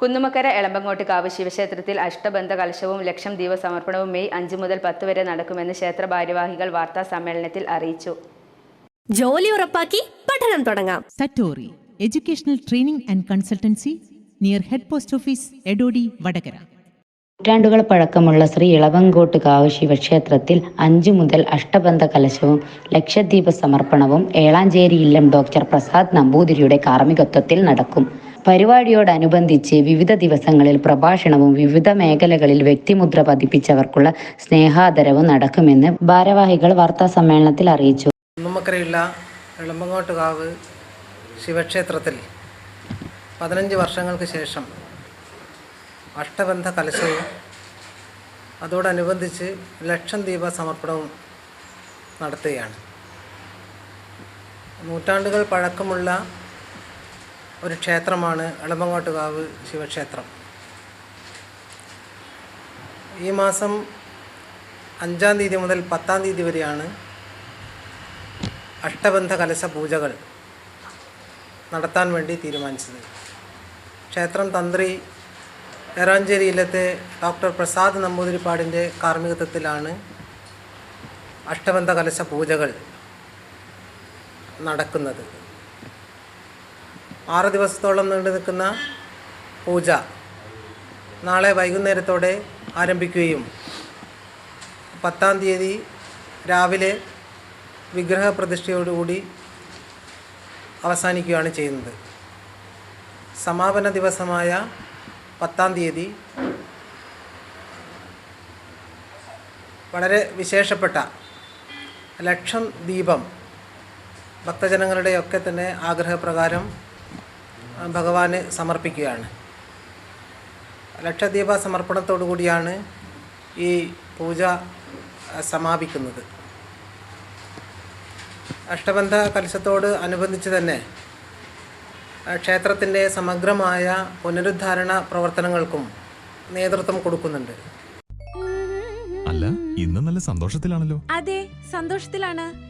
കുന്നുമക്കര എളമ്പങ്ങോട്ട് കാവ് ശിവക്ഷേത്രത്തിൽ അഷ്ടബന്ധ കലശവും ലക്ഷം ദീപ സമർപ്പണവും മെയ് അഞ്ച് മുതൽ പത്ത് വരെ നടക്കുമെന്ന് ക്ഷേത്ര ഭാരവാഹികൾ വാർത്താ സമ്മേളനത്തിൽ അറിയിച്ചു. ജോലി ഉറപ്പാക്കി പഠനം തുടങ്ങാം. Satori educational training and consultancy near head post office Edodi Vadakara. നൂറ്റാണ്ടുകൾ പഴക്കമുള്ള ശ്രീ ഇളവങ്കോട്ടുകാവ് ശിവക്ഷേത്രത്തിൽ അഞ്ചു മുതൽ അഷ്ടബന്ധ കലശവും ലക്ഷദ്വീപ സമർപ്പണവും ഏളാഞ്ചേരി ഇല്ലം ഡോക്ടർ പ്രസാദ് നമ്പൂതിരിയുടെ കാർമ്മികത്വത്തിൽ നടക്കും. പരിപാടിയോടനുബന്ധിച്ച് വിവിധ ദിവസങ്ങളിൽ പ്രഭാഷണവും വിവിധ മേഖലകളിൽ വ്യക്തിമുദ്ര പതിപ്പിച്ചവർക്കുള്ള സ്നേഹാദരവും നടക്കുമെന്ന് ഭാരവാഹികൾ വാർത്താ സമ്മേളനത്തിൽ അറിയിച്ചു. കുന്നുമക്കരയുള്ള എളുമ്പങ്ങോട്ടുകാവ് ശിവക്ഷേത്രത്തിൽ പതിനഞ്ച് വർഷങ്ങൾക്ക് ശേഷം അഷ്ടബന്ധ കലശവും അതോടനുബന്ധിച്ച് ലക്ഷം ദീപ സമർപ്പണവും നടത്തുകയാണ്. നൂറ്റാണ്ടുകൾ പഴക്കമുള്ള ഒരു ക്ഷേത്രമാണ് എളമങ്ങോട്ടുകാവ് ശിവക്ഷേത്രം. ഈ മാസം അഞ്ചാം തീയതി മുതൽ പത്താം തീയതി വരെയാണ് അഷ്ടബന്ധ കലശ പൂജകൾ നടത്താൻ വേണ്ടി തീരുമാനിച്ചത്. ക്ഷേത്രം തന്ത്രി എറാഞ്ചേരിയിലത്തെ ഡോക്ടർ പ്രസാദ് നമ്പൂതിരിപ്പാടിന്റെ കാർമ്മികത്വത്തിലാണ് അഷ്ടബന്ധ കലശ പൂജകൾ നടക്കുന്നത്. ആറ് ദിവസത്തോളം നീണ്ടു നിൽക്കുന്ന പൂജ നാളെ വൈകുന്നേരത്തോടെ ആരംഭിക്കുകയും പത്താം തീയതി രാവിലെ വിഗ്രഹ പ്രതിഷ്ഠയോടുകൂടി അവസാനിക്കുകയാണ് ചെയ്യുന്നത്. സമാപന ദിവസമായ പത്താം തീയതി വളരെ വിശേഷപ്പെട്ട ലക്ഷം ദീപം ഭക്തജനങ്ങളുടെയൊക്കെ തന്നെ ആഗ്രഹപ്രകാരം ഭഗവാന് സമർപ്പിക്കുകയാണ്. ലക്ഷദീപ സമർപ്പണത്തോടു കൂടിയാണ് ഈ പൂജ സമാപിക്കുന്നത്. അഷ്ടബന്ധ കലശത്തോട് അനുബന്ധിച്ച് തന്നെ ക്ഷേത്രത്തിന്റെ സമഗ്രമായ പുനരുദ്ധാരണ പ്രവർത്തനങ്ങൾക്കും നേതൃത്വം കൊടുക്കുന്നുണ്ട്. അല്ല ഇന്ന് നല്ല സന്തോഷത്തിലാണല്ലോ. അതെ സന്തോഷത്തിലാണ്.